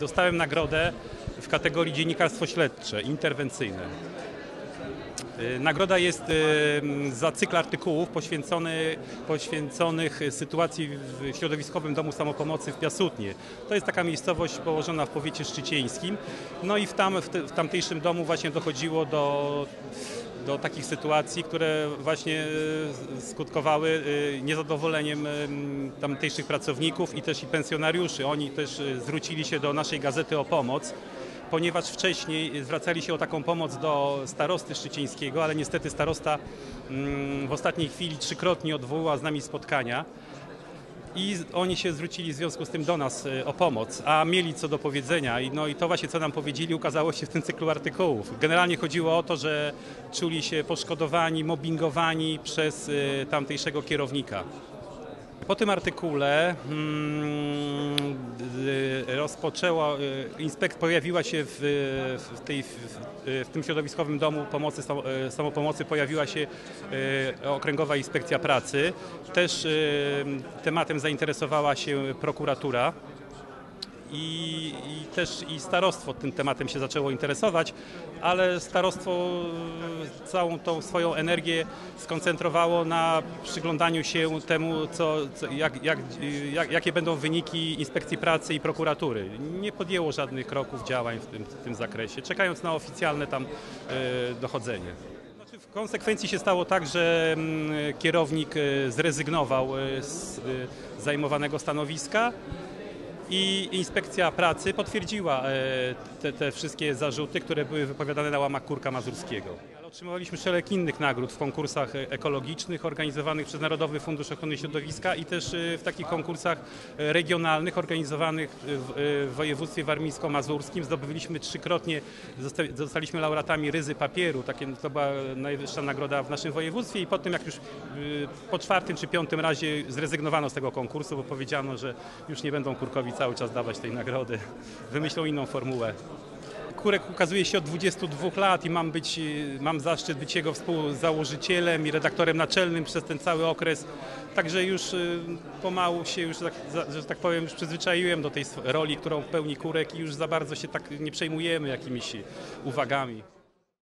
Dostałem nagrodę w kategorii dziennikarstwo śledcze, interwencyjne. Y, Nagroda jest za cykl artykułów poświęcony, poświęconych sytuacji w środowiskowym domu samopomocy w Piasutnie. To jest taka miejscowość położona w powiecie szczycieńskim. No i w, tam, w, te, w tamtejszym domu właśnie dochodziło do, do takich sytuacji, które właśnie y, skutkowały y, niezadowoleniem tamtejszych pracowników i też i pensjonariuszy. Oni też zwrócili się do naszej gazety o pomoc ponieważ wcześniej zwracali się o taką pomoc do starosty szczycieńskiego, ale niestety starosta mm, w ostatniej chwili trzykrotnie odwołał z nami spotkania. I oni się zwrócili w związku z tym do nas y, o pomoc, a mieli co do powiedzenia. I, no i to właśnie, co nam powiedzieli, ukazało się w tym cyklu artykułów. Generalnie chodziło o to, że czuli się poszkodowani, mobbingowani przez y, tamtejszego kierownika. Po tym artykule mm, rozpoczęła, y, inspekt pojawiła się w, w, tej, w, tym środowiskowym domu pomocy, y, samopomocy, pojawiła się y, Okręgowa Inspekcja Pracy. Też tematem zainteresowała się prokuratura. I, I też i starostwo tym tematem się zaczęło interesować, ale starostwo całą tą swoją energię skoncentrowało na przyglądaniu się temu, co, co, jak, jak, jak, jakie będą wyniki inspekcji pracy i prokuratury. Nie podjęło żadnych kroków, działań w tym, w tym zakresie, czekając na oficjalne tam e, dochodzenie. Znaczy, W konsekwencji się stało tak, że mm, kierownik e, zrezygnował e, z zajmowanego stanowiska i inspekcja pracy potwierdziła e, te, te wszystkie zarzuty, które były wypowiadane na łamach Kurka Mazurskiego. Ale otrzymywaliśmy szereg innych nagród w konkursach ekologicznych organizowanych przez Narodowy Fundusz Ochrony Środowiska i też e, w takich konkursach e, regionalnych organizowanych w, e, w województwie warmińsko-mazurskim. Zdobyliśmy trzykrotnie, zosta- zostaliśmy laureatami Ryzy Papieru, takie, to była najwyższa nagroda w naszym województwie i potem jak już po czwartym czy piątym razie zrezygnowano z tego konkursu, bo powiedziano, że już nie będą Kurkowi cały czas dawać tej nagrody. Wymyślą inną formułę. Kurek ukazuje się od 22 lat i mam, być, y, mam zaszczyt być jego współzałożycielem i redaktorem naczelnym przez ten cały okres. Także już y, pomału się już, tak, że tak powiem, już przyzwyczaiłem do tej roli, którą pełni Kurek i już za bardzo się tak nie przejmujemy jakimiś uwagami.